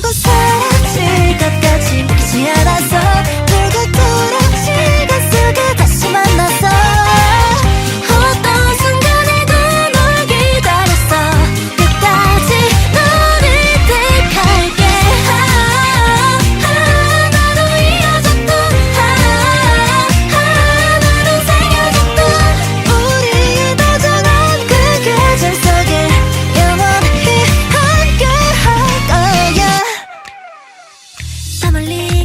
전부 사라질 것까지 믿지 않아. 멀리